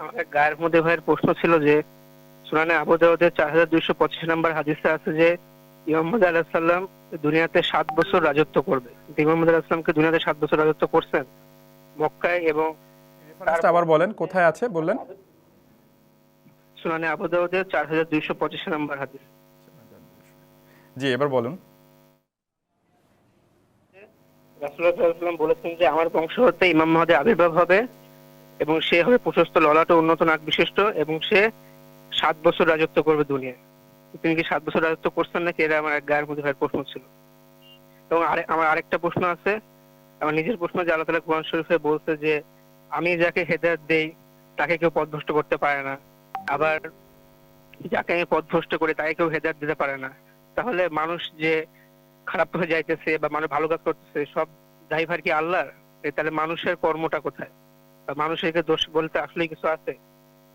এক গায়ের মধ্যে ভাইয়ের প্রশ্ন ছিল যে সুনানে আবু দাউদের চার হাজার দুইশো পঁচিশ নম্বর হাদিসে আছে যে ইমামদ আলাহ সাল্লাম দুনিয়াতে সাত বছর রাজত্ব করবে। ইমামদ আলাহ সাল্লামকে দুনিয়াতে সাত বছর রাজত্ব করছেন মক্কায় এবং আবার বলেন কোথায় আছে? বললেন। সুনানে আবু দাউদের চার হাজার দুইশো পঁচিশ নম্বর হাদিস। জি এবার বলুন। রাসুল্লাহাম বলেছেন যে আমার বংশ হতে ইমাম মহাদের আবির্ভাব হবে। এবং সে হবে প্রশস্ত, ললাট উন্নত নাক বিশিষ্ট এবং সে সাত বছর রাজত্ব করবে দুনিয়ায়। তিনি কি সাত বছর রাজত্ব করছেন নাকি? এটা আমার গায়ের মধ্যে ভাইয়ের প্রশ্ন ছিল। এবং আমার আরেকটা প্রশ্ন আছে। আমার নিজের প্রশ্ন যে আল্লাহ তালা কোরআন শরীফে বলছে যে, আমি যাকে হেদায়ত দেই, তাকে কেউ পথভ্রষ্ট করতে পারে না। আবার যাকে আমি পথভ্রষ্ট করি, তাকে কেউ হেদায়ত দিতে পারে না। তাহলে মানুষ যে খারাপ পথে যাইতেছে বা মানুষ ভালো কাজ করতেছে, সব ড্রাইভার কি আল্লাহর? তাহলে মানুষের কর্মটা কোথায়? মানুষের দোষ বলতে আসলে কিছু আছে?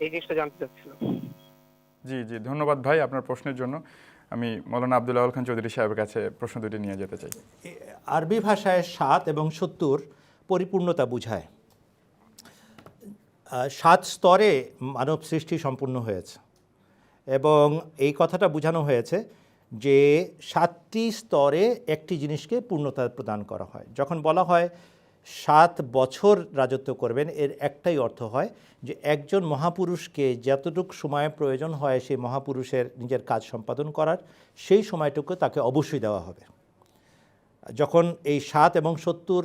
এই জিনিসটা জানতে চাচ্ছিলাম। জি জি ধন্যবাদ ভাই আপনার প্রশ্নের জন্য। আমি মৌলানা আবদুল্লাহ খান চৌধুরী সাহেবের কাছে প্রশ্ন দুটি নিয়ে যেতে চাই। আরবি ভাষায় সাত এবং সত্তর পরিপূর্ণতা বুঝায়। সাত স্তরে মানব সৃষ্টি সম্পূর্ণ হয়েছে। এবং এই কথাটা বোঝানো হয়েছে যে সাতটি স্তরে একটি জিনিসকে পূর্ণতা প্রদান করা হয়। যখন বলা হয় সাত বছর রাজত্ব করবেন, এর একটাই অর্থ হয় যে একজন মহাপুরুষকে যতটুকু সময় প্রয়োজন হয় সেই মহাপুরুষের নিজের কাজ সম্পাদন করার, সেই সময়টুকু তাকে অবশ্যই দেওয়া হবে। যখন এই সাত এবং সত্তর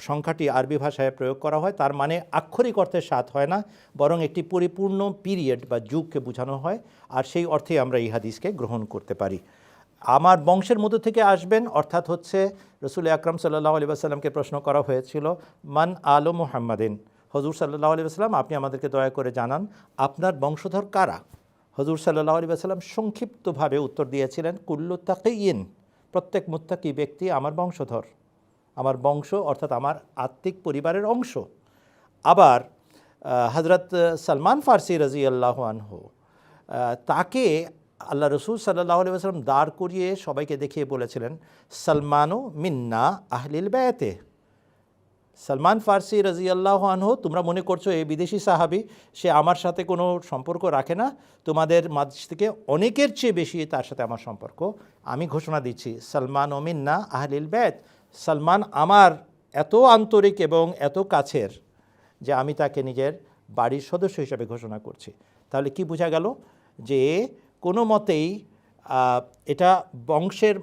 সংখ্যাটি আরবি ভাষায় প্রয়োগ করা হয়, তার মানে আক্ষরিক অর্থে সাত হয় না, বরং একটি পরিপূর্ণ পিরিয়ড বা যুগকে বোঝানো হয়, আর সেই অর্থে আমরা এই হাদিসকে গ্রহণ করতে পারি। আমার বংশের মধ্য থেকে আসবেন, অর্থাৎ হচ্ছে রসুল আকরম সাল্লাহ আলী সাল্লামকে প্রশ্ন করা হয়েছিল, মান আলো মুহাম্মাদিন? হজুর সাল্লাহ আলী সাল্লাম আপনি আমাদেরকে দয়া করে জানান, আপনার বংশধর কারা? হজুর সাল্লাহ আলী সাল্লাম সংক্ষিপ্তভাবে উত্তর দিয়েছিলেন, কুল্লু তাকিয়েন, প্রত্যেক মুত্তাকি ব্যক্তি আমার বংশধর। আমার বংশ অর্থাৎ আমার আত্মিক পরিবারের অংশ। আবার হজরত সালমান ফার্সি রাজি আল্লাহ আনহু তাকে আল্লাহ রসুল সাল্লাহ আলি দাঁড় করিয়ে সবাইকে দেখিয়ে বলেছিলেন, সালমানু মিন্না আহলিল ব্যয়তে সালমান ফার্সি রাজি আল্লাহ আনহু, তোমরা মনে করছ এই বিদেশি সাহাবি, সে আমার সাথে কোনো সম্পর্ক রাখে না? তোমাদের মাঝ থেকে অনেকের চেয়ে বেশি তার সাথে আমার সম্পর্ক। আমি ঘোষণা দিচ্ছি, সালমান ও মিন্না আহলিল ব্যত সালমান আমার এত আন্তরিক এবং এত কাছের যে আমি তাকে নিজের বাড়ির সদস্য হিসাবে ঘোষণা করছি। তাহলে কি বোঝা গেল যে কোনো মতেই এটা বংশের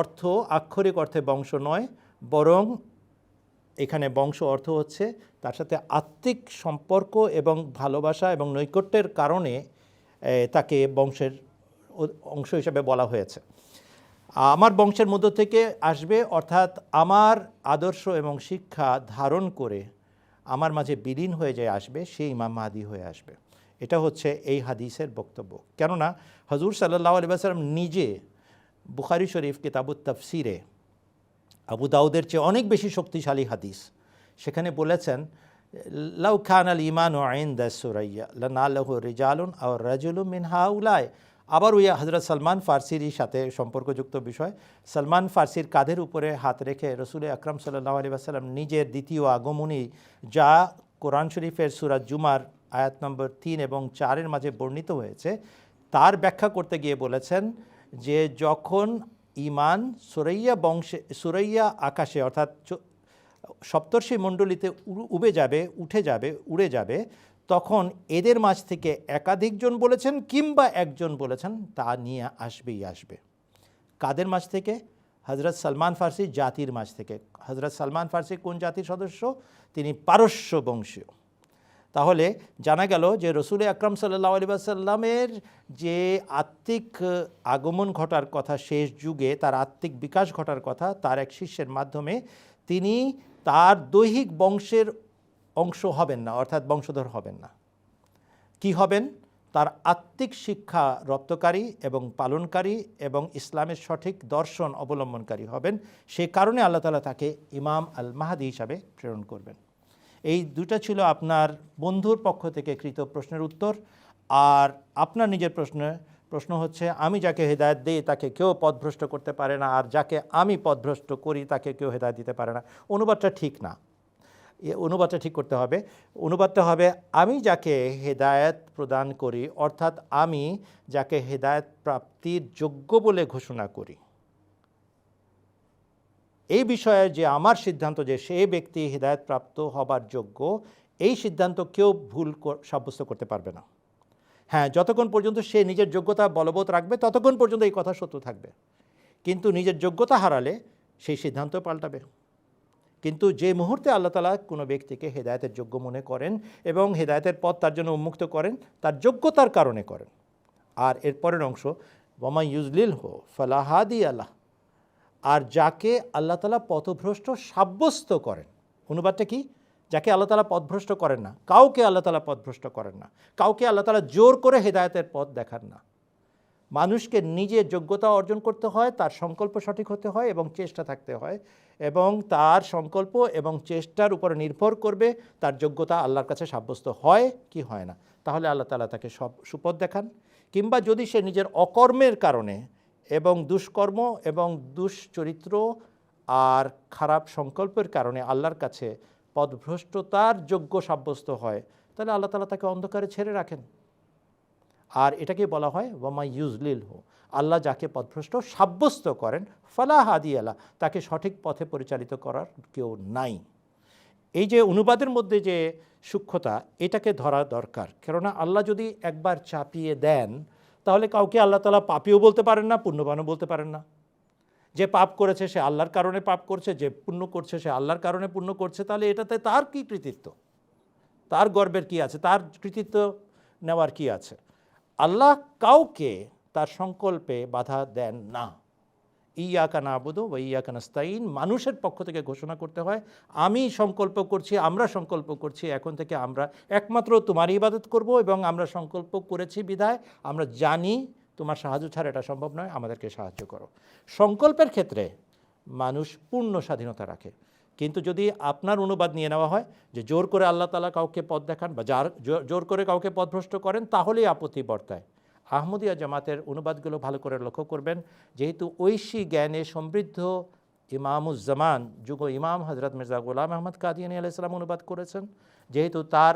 অর্থ, আক্ষরিক অর্থে বংশ নয়, বরং এখানে বংশ অর্থ হচ্ছে তার সাথে আত্মিক সম্পর্ক এবং ভালোবাসা এবং নৈকট্যের কারণে তাকে বংশের অংশ হিসেবে বলা হয়েছে। আমার বংশের মধ্য থেকে আসবে, অর্থাৎ আমার আদর্শ এবং শিক্ষা ধারণ করে আমার মাঝে বিলীন হয়ে যায় আসবে, সেই ইমাম মাহাদি হয়ে আসবে। এটা হচ্ছে এই হাদিসের বক্তব্য। কেননা হজুর সাল্লাহ আলী সাল্লাম নিজে বুখারি শরীফ কিতাবুত তফসিরে আবু দাউদের চেয়ে অনেক বেশি শক্তিশালী হাদিস। সেখানে বলেছেন, লাউ খান আল ইমান ও আইন দা সুরাইয়া লাহ রাজুলু মিন হাউলায় আবার ওই হজরত সালমান ফার্সির সাথে সম্পর্কযুক্ত বিষয়, সালমান ফার্সির কাঁধের উপরে হাত রেখে রসুল আকরম সাল্লাহ আলী সাল্লাম নিজের দ্বিতীয় আগমনী যা কোরআন শরীফের সুরাজ জুমার আয়াত নম্বর তিন এবং চারের মাঝে বর্ণিত হয়েছে, তার ব্যাখ্যা করতে গিয়ে বলেছেন যে যখন ইমান সুরাইয়া বংশে, সুরাইয়া আকাশে অর্থাৎ সপ্তর্ষি মণ্ডলীতে উবে যাবে, উঠে যাবে, উড়ে যাবে, তখন এদের মাঝ থেকে একাধিকজন বলেছেন কিংবা একজন বলেছেন, তা নিয়ে আসবেই আসবে। কাদের মাঝ থেকে? হজরত সালমান ফার্সি জাতির মাঝ থেকে। হজরত সালমান ফার্সি কোন জাতির সদস্য? তিনি পারস্য বংশীয়। তাহলে জানা গেল যে রসুল আকরম সাল্লাহ আলী যে আত্মিক আগমন ঘটার কথা, শেষ যুগে তার আত্মিক বিকাশ ঘটার কথা, তার এক শিষ্যের মাধ্যমে তিনি তার দৈহিক বংশের অংশ হবেন না, অর্থাৎ বংশধর হবেন না। কি হবেন? তার আত্মিক শিক্ষা রপ্তকারী এবং পালনকারী এবং ইসলামের সঠিক দর্শন অবলম্বনকারী হবেন। সে কারণে আল্লাহ তালা তাকে ইমাম আল মাহাদি হিসাবে প্রেরণ করবেন। এই দুটা ছিল আপনার বন্ধুর পক্ষ থেকে কৃত প্রশ্নের উত্তর। আর আপনার নিজের প্রশ্ন প্রশ্ন হচ্ছে, আমি যাকে হেদায়ত দিই তাকে কেউ পথভ্রষ্ট করতে পারে না, আর যাকে আমি পথভ্রষ্ট করি তাকে কেউ হেদায়ত দিতে পারে না। অনুবাদটা ঠিক না। এ অনুবাদটা ঠিক করতে হবে। অনুবাদটা হবে, আমি যাকে হেদায়েত প্রদান করি, অর্থাৎ আমি যাকে হেদায়েত প্রাপ্তির যোগ্য বলে ঘোষণা করি। এই বিষয়ে যে আমার সিদ্ধান্ত যে সে ব্যক্তি হেদায়েত প্রাপ্ত হবার যোগ্য, এই সিদ্ধান্ত কেউ ভুল সাব্যস্ত করতে পারবে না। হ্যাঁ যতক্ষণ পর্যন্ত সে নিজের যোগ্যতা বলবৎ রাখবে, ততক্ষণ পর্যন্ত এই কথা সত্য থাকবে। কিন্তু নিজের যোগ্যতা হারালে সেই সিদ্ধান্ত পাল্টাবে। কিন্তু যে মুহূর্তে আল্লাহ তালা কোনো ব্যক্তিকে হেদায়তের যোগ্য মনে করেন এবং হেদায়েতের পথ তার জন্য উন্মুক্ত করেন, তার যোগ্যতার কারণে করেন। আর এর পরের অংশ বমা ইউজলিল হো ফালাহাদি আল্লাহ আর যাকে আল্লাহ তালা পথভ্রষ্ট সাব্যস্ত করেন। অনুবাদটা কি? যাকে আল্লাহ তালা পথভ্রষ্ট করেন না। কাউকে আল্লাহ তালা পথভ্রষ্ট করেন না। কাউকে আল্লাহ তালা জোর করে হেদায়তের পথ দেখান না। মানুষকে নিজের যোগ্যতা অর্জন করতে হয়, তার সংকল্প সঠিক হতে হয় এবং চেষ্টা থাকতে হয় এবং তার সংকল্প এবং চেষ্টার উপর নির্ভর করবে তার যোগ্যতা আল্লাহর কাছে সাব্যস্ত হয় কি হয় না। তাহলে আল্লাহ তালা তাকে সব সুপথ দেখান। কিংবা যদি সে নিজের অকর্মের কারণে এবং দুষ্কর্ম এবং দুশ্চরিত্র আর খারাপ সংকল্পের কারণে আল্লাহর কাছে পদভ্রষ্টতার যোগ্য সাব্যস্ত হয়, তাহলে আল্লাহ তালা তাকে অন্ধকারে ছেড়ে রাখেন। আর এটাকে বলা হয় ওয়ামা ইউজলিল হো আল্লাহ যাকে পদভ্রষ্ট সাব্যস্ত করেন, ফালা হাদি আল্লাহ তাকে সঠিক পথে পরিচালিত করার কেউ নাই। এই যে অনুবাদের মধ্যে যে সূক্ষ্মতা, এটাকে ধরা দরকার। কেননা আল্লাহ যদি একবার চাপিয়ে দেন তাহলে কাউকে আল্লাহ তালা পাপিও বলতে পারেন না, পুণ্যবানও বলতে পারেন না। যে পাপ করেছে সে আল্লাহর কারণে পাপ করছে, যে পুণ্য করছে সে আল্লাহর কারণে পুণ্য করছে, তাহলে এটাতে তার কি কৃতিত্ব? তার গর্বের কি আছে? তার কৃতিত্ব নেওয়ার কি আছে? আল্লাহ কাউকে তার সংকল্পে বাধা দেন না। ইয়াকা আবুদো বা ইয়াকা নাস্তাইন মানুষের পক্ষ থেকে ঘোষণা করতে হয়, আমি সংকল্প করছি, আমরা সংকল্প করছি, এখন থেকে আমরা একমাত্র তোমার ইবাদত করব এবং আমরা সংকল্প করেছি বিধায়, আমরা জানি তোমার সাহায্য ছাড়া এটা সম্ভব নয়, আমাদেরকে সাহায্য করো। সংকল্পের ক্ষেত্রে মানুষ পূর্ণ স্বাধীনতা রাখে। কিন্তু যদি আপনার অনুবাদ নিয়ে নেওয়া হয় যে জোর করে আল্লাহ তালা কাউকে পথ দেখান বা যার জোর করে কাউকে পথভ্রষ্ট করেন, তাহলেই আপত্তি বর্তায়। আহমদিয়া জামাতের অনুবাদগুলো ভালো করে লক্ষ্য করবেন। যেহেতু ঐশী জ্ঞানে সমৃদ্ধ ইমামুজ্জামান, যুগ ইমাম হজরত মির্জা গোলাম আহমদ কাদিয়ানি আলাইসালাম অনুবাদ করেছেন। যেহেতু তার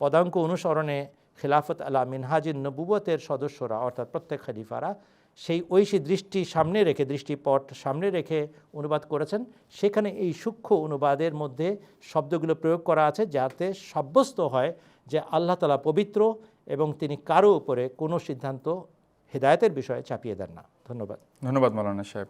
পদাঙ্ক অনুসরণে খিলাফত আলা মিনহাজিন নবুবতের সদস্যরা, অর্থাৎ প্রত্যেক খলিফারা, সেই ঐশী দৃষ্টি সামনে রেখে, দৃষ্টিপট সামনে রেখে অনুবাদ করেছেন। সেখানে এই সূক্ষ্ম অনুবাদের মধ্যে শব্দগুলো প্রয়োগ করা আছে যাতে সাব্যস্ত হয় যে আল্লাহ তালা পবিত্র এবং তিনি কারও উপরে কোনো সিদ্ধান্ত হেদায়তের বিষয়ে চাপিয়ে দেন না। ধন্যবাদ। ধন্যবাদ মৌলানা সাহেব।